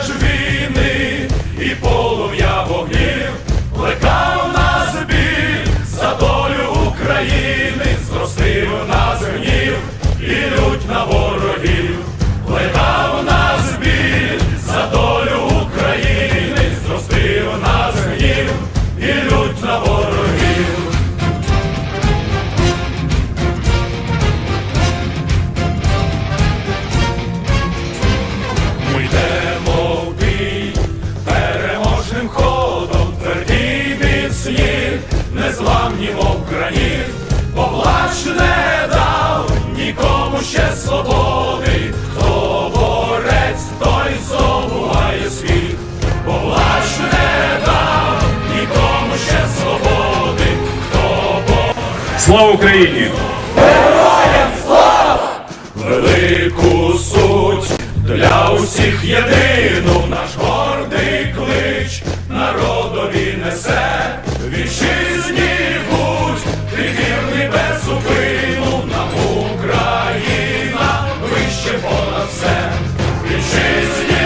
ж війни і поле. пісні, незламні, мов граніт, бо не дав нікому ще свободи, хто борець, той здобуває світ, бо плач не дав нікому ще свободи, хто борець. Слава Україні! Героям слава! Велику суть для усіх єдину наш гордий клич. Народові несе вітчизні будь, ти вірний без зупину нам Україна, вище понад все, вітчизні.